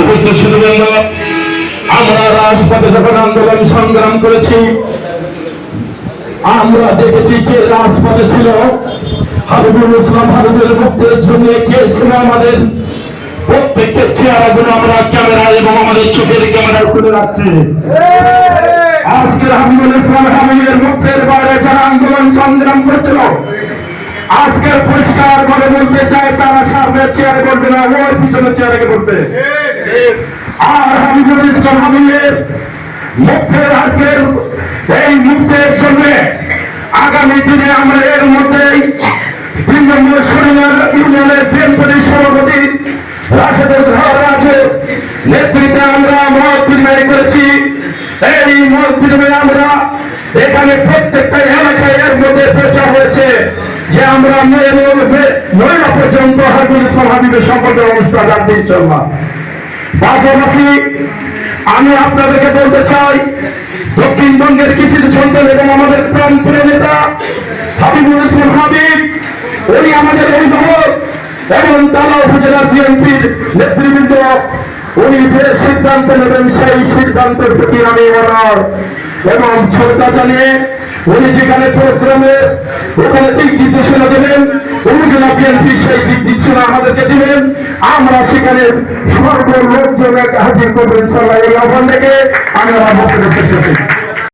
উপস্থিত শুধুবৃন্দ আমরা রাজপথে যখন আন্দোলন সংগ্রাম করেছি, আমরা দেখেছি কে রাজপথে ছিল। হাবিবুল ইসলাম হাবিবের মুক্তির জন্য কে ছিল আমাদের? প্রত্যেককে চেহারাগুলো আমরা ক্যামেরা এবং আমাদের চোখের ক্যামেরা খুলে রাখছি। আজকের হাবিবুল ইসলাম হাবিবের মুক্তির বাইরে যারা আন্দোলন সংগ্রাম করছিল, আজকের পরিষ্কার করে বলতে চাই তারা সামনে চেয়ারে করবে না ওর পিছনে চেয়ারে করবে আর হাবিবুল ইসলাম হাবিবের মুক্তির আজকের এই মুক্তির জন্য আগামী দিনে আমরা এর মধ্যেই নম্বর শনিবার ইউনিয়নের বিএনপির সভাপতি রাশেদুল আছে নেতৃত্বে আমরা মত বিনিময় করেছি এই মত বিনিময়ে আমরা এখানে প্রত্যেকটা এলাকায় এর মধ্যে প্রচার হয়েছে যে আমরা মহিলা পর্যন্ত হাবিবুল ইসলাম হাবিবের অনুষ্ঠান রাখব ইনশাল্লাহ পাশাপাশি আমি আপনাদেরকে বলতে চাই, দক্ষিণবঙ্গের কিছু সন্তান এবং আমাদের প্রাণপুরের নেতা হাবিবুল ইসলাম হাবিব, উনি আমাদের অভিভাবক এবং তালা উপজেলা বিএনপির নেতৃবৃন্দ। উনি যে সিদ্ধান্ত নেবেন সেই সিদ্ধান্তের প্রতি আমি ওনার এবং শ্রদ্ধা জানিয়ে উনি যেখানে পরিশ্রমের ওখানে দিক নির্দেশনা দেবেন উপজেলা বিএনপি সেই দিক নির্দেশনা আমাদেরকে দিবেন, আমরা সেখানে সর্ব লোকজন হাজির করবেন সবাই এই আহ্বান থেকে আমি আমার বক্তব্য শেষ করছি।